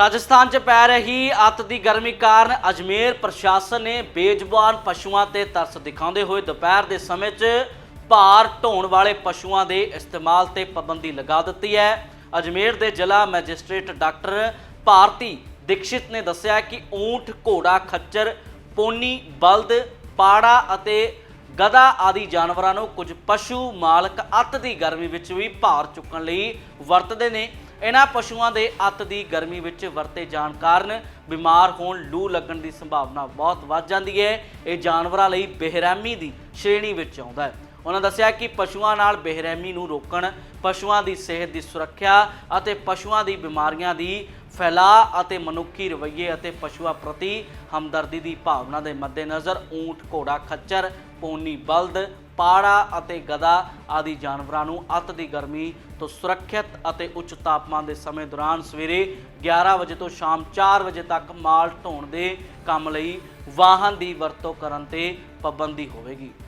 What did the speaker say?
ਰਾਜਸਥਾਨ 'ਚ ਪੈ ਰਹੀ ਅੱਤ ਦੀ ਗਰਮੀ ਕਾਰਨ ਅਜਮੇਰ ਪ੍ਰਸ਼ਾਸਨ ਨੇ ਬੇਜ਼ੁਬਾਨ ਪਸ਼ੂਆਂ ਤੇ ਤਰਸ ਦਿਖਾਉਂਦੇ ਹੋਏ ਦੁਪਹਿਰ ਦੇ ਸਮੇਂ 'ਚ ਭਾਰ ਢੋਣ ਵਾਲੇ ਪਸ਼ੂਆਂ ਦੇ ਇਸਤੇਮਾਲ ਤੇ ਪਾਬੰਦੀ ਲਗਾ ਦਿੱਤੀ ਹੈ। ਅਜਮੇਰ ਦੇ ਜ਼ਿਲ੍ਹਾ ਮੈਜਿਸਟ੍ਰੇਟ ਡਾਕਟਰ ਭਾਰਤੀ ਦੀਕਸ਼ਿਤ ਨੇ ਦੱਸਿਆ ਕਿ ਊਂਠ, ਘੋੜਾ, ਖੱਚਰ, ਪੋਨੀ, ਬਲਦ, ਪਾੜਾ ਅਤੇ ਗਧਾ ਆਦਿ ਜਾਨਵਰਾਂ ਨੂੰ ਕੁਝ ਪਸ਼ੂ ਮਾਲਕ ਅੱਤ ਦੀ ਗਰਮੀ ਵਿੱਚ ਵੀ ਭਾਰ ਚੁੱਕਣ ਲਈ ਵਰਤਦੇ ਨੇ। ਇਹਨਾਂ ਪਸ਼ੂਆਂ ਦੇ ਅੱਤ ਦੀ ਗਰਮੀ ਵਿੱਚ ਵਰਤੇ ਜਾਣ ਕਾਰਨ ਬਿਮਾਰ ਹੋਣ, ਲੂ ਲੱਗਣ ਦੀ ਸੰਭਾਵਨਾ ਬਹੁਤ ਵੱਧ ਜਾਂਦੀ ਹੈ। ਇਹ ਜਾਨਵਰਾਂ ਲਈ ਬੇਰਹਿਮੀ ਦੀ ਸ਼੍ਰੇਣੀ ਵਿੱਚ ਆਉਂਦਾ ਹੈ। ਉਹਨਾਂ ਦੱਸਿਆ ਕਿ ਪਸ਼ੂਆਂ ਨਾਲ ਬੇਰਹਿਮੀ ਨੂੰ ਰੋਕਣ, ਪਸ਼ੂਆਂ ਦੀ ਸਿਹਤ ਦੀ ਸੁਰੱਖਿਆ ਅਤੇ ਪਸ਼ੂਆਂ ਦੀ ਬਿਮਾਰੀਆਂ ਦੀ ਫੈਲਾਅ ਅਤੇ ਮਨੁੱਖੀ ਰਵੱਈਏ ਅਤੇ ਪਸ਼ੂਆਂ ਪ੍ਰਤੀ ਹਮਦਰਦੀ ਦੀ ਭਾਵਨਾ ਦੇ ਮੱਦੇਨਜ਼ਰ ਊਂਠ, ਘੋੜਾ, ਖੱਚਰ, ਪੋਨੀ, ਬਲਦ, ਪਾੜਾ ਅਤੇ ਗਧਾ ਆਦਿ ਜਾਨਵਰਾਂ ਨੂੰ ਅੱਤ ਦੀ ਗਰਮੀ ਤੋਂ ਸੁਰੱਖਿਅਤ ਅਤੇ ਉੱਚ ਤਾਪਮਾਨ ਦੇ ਸਮੇਂ ਦੌਰਾਨ ਸਵੇਰੇ 11 ਵਜੇ ਤੋਂ ਸ਼ਾਮ 4 ਵਜੇ ਤੱਕ ਮਾਲ ਢੋਣ ਦੇ ਕੰਮ ਲਈ ਵਾਹਨ ਦੀ ਵਰਤੋਂ ਕਰਨ ਤੇ ਪਾਬੰਦੀ ਹੋਵੇਗੀ।